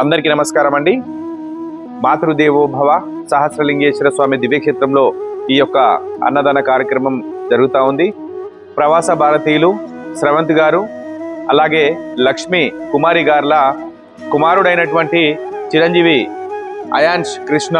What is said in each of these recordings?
అందరికీ నమస్కారం అండి. మాతృదేవో భవ సహస్రలింగేశ్వర స్వామి దివ్యక్షేత్రంలో ఈ యొక్క అన్నదాన కార్యక్రమం జరుగుతూ ఉంది. ప్రవాస భారతీయులు స్రవంత్ గారు అలాగే లక్ష్మి కుమారి గార్ల కుమారుడైనటువంటి చిరంజీవి అయాన్ష్ కృష్ణ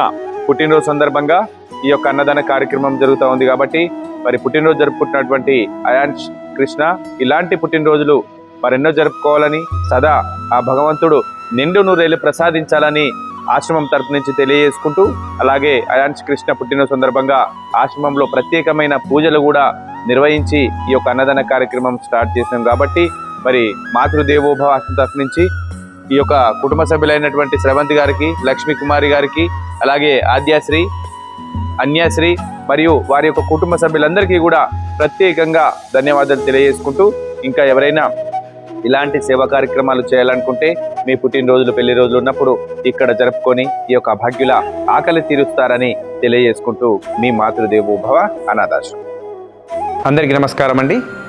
పుట్టినరోజు సందర్భంగా ఈ యొక్క అన్నదాన కార్యక్రమం జరుగుతూ ఉంది కాబట్టి మరి పుట్టినరోజు జరుపుకుంటున్నటువంటి అయాన్ష్ కృష్ణ ఇలాంటి పుట్టినరోజులు మరెన్నో జరుపుకోవాలని సదా ఆ భగవంతుడు నిండు నూరేళ్ళు ప్రసాదించాలని ఆశ్రమం తరపు నుంచి తెలియజేసుకుంటూ అలాగే అయాన్స్ కృష్ణ పుట్టిన సందర్భంగా ఆశ్రమంలో ప్రత్యేకమైన పూజలు కూడా నిర్వహించి ఈ యొక్క అన్నదాన కార్యక్రమం స్టార్ట్ చేసినాం కాబట్టి మరి మాతృదేవోభవ ఆశ్రమం తరపు నుంచి ఈ యొక్క కుటుంబ సభ్యులైనటువంటి శ్రవంతి గారికి లక్ష్మీ కుమారి గారికి అలాగే ఆద్యాశ్రీ అన్యాశ్రీ మరియు వారి యొక్క కుటుంబ సభ్యులందరికీ కూడా ప్రత్యేకంగా ధన్యవాదాలు తెలియజేసుకుంటూ ఇంకా ఎవరైనా ఇలాంటి సేవా కార్యక్రమాలు చేయాలనుకుంటే మీ పుట్టినరోజులు పెళ్ళి రోజులు ఉన్నప్పుడు ఇక్కడ జరుపుకొని ఈ యొక్క అభాగ్యుల ఆకలి తీరుస్తారని తెలియజేసుకుంటూ మీ మాతృదేవోభవ అనాథాశ్రమం. అందరికీ నమస్కారం అండి